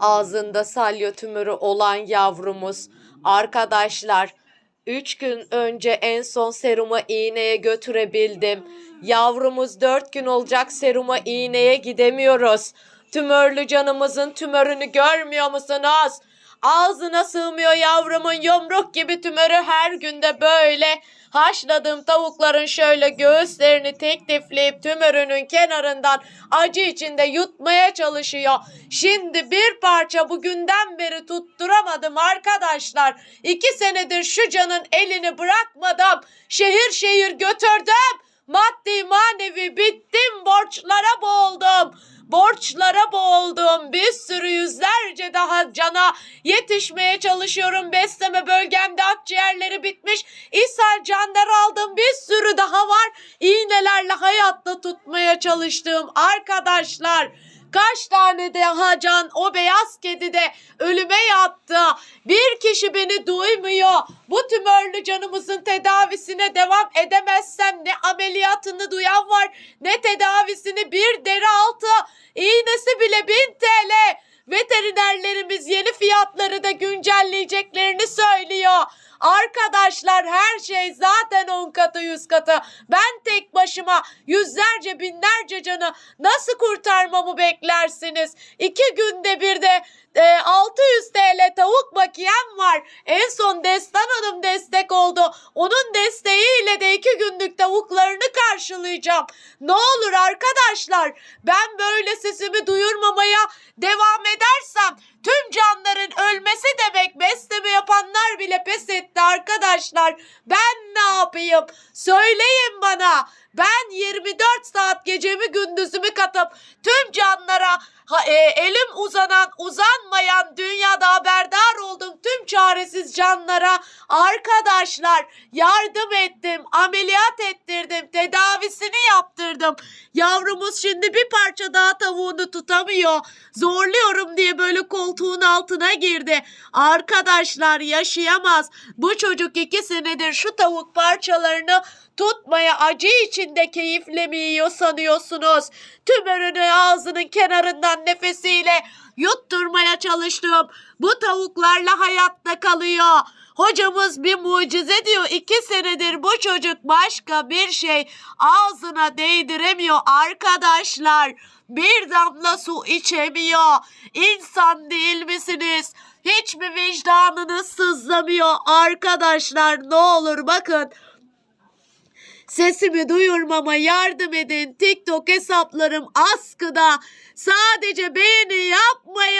ağzında salya tümörü olan yavrumuz. Arkadaşlar 3 gün önce en son serumu iğneye götürebildim. Yavrumuz 4 gün olacak seruma iğneye gidemiyoruz. Tümörlü canımızın tümörünü görmüyor musunuz? Ağzına sığmıyor yavrumun yumruk gibi tümörü her günde böyle. Haşladığım tavukların şöyle göğüslerini tek tifleyip tümörünün kenarından acı içinde yutmaya çalışıyor. Şimdi bir parça bugünden beri tutturamadım arkadaşlar. İki senedir şu canın elini bırakmadım. Şehir şehir götürdüm. Maddi sürü yüzlerce daha cana yetişmeye çalışıyorum. Besleme bölgemde akciğerleri bitmiş. İshal canlar aldım. Bir sürü daha var. İğnelerle hayatta tutmaya çalıştığım arkadaşlar. Kaç tane daha can o beyaz kedi de ölüme yattı. Bir kişi beni duymuyor. Bu tümörlü canımızın tedavisine devam edemezsem ne ameliyatını duyan var ne tedavisini bir deri altı iğnesi bile 1000 TL. Veterinerlerimiz yeni fiyatları da güncelleyeceklerini söylüyor. Arkadaşlar her şey zaten 10 katı 100 katı. Ben tek başıma yüzlerce binlerce canı nasıl kurtarmamı beklersiniz? İki günde bir de e, 600 TL tavuk bakiyem var. En son Destan Hanım destek oldu. Onun desteğiyle de iki günlük tavuklarını karşılayacağım. Ne olur arkadaşlar ben böyle sesimi duyurmamaya devam edersem tüm canların ölmesi demek besleme yapanlar bile pes etti arkadaşlar. Ben ne yapayım? Söyleyin bana. Ben 24 saat gecemi gündüzümü katıp tüm canlara ha- e, elim uzanan uzanmayan dünyada haberdar oldum tüm çaresiz canlara. Arkadaşlar yardım ettim ameliyat ettirdim tedavisini yaptırdım. Yavrumuz şimdi bir parça daha tavuğunu tutamıyor. Zorluyorum diye böyle koltuğun altına girdi arkadaşlar yaşayamaz bu çocuk iki senedir şu tavuk parçalarını tutmaya acı içinde keyifle mi yiyor sanıyorsunuz? Tümörünü ağzının kenarından nefesiyle yutturmaya çalıştım. Bu tavuklarla hayatta kalıyor. Hocamız bir mucize diyor. İki senedir bu çocuk başka bir şey ağzına değdiremiyor arkadaşlar. Bir damla su içemiyor. İnsan değil misiniz? Hiç mi vicdanınız sızlamıyor arkadaşlar? Ne olur bakın. Sesimi duyurmama yardım edin. TikTok hesaplarım askıda. Sadece beğeni yapmayı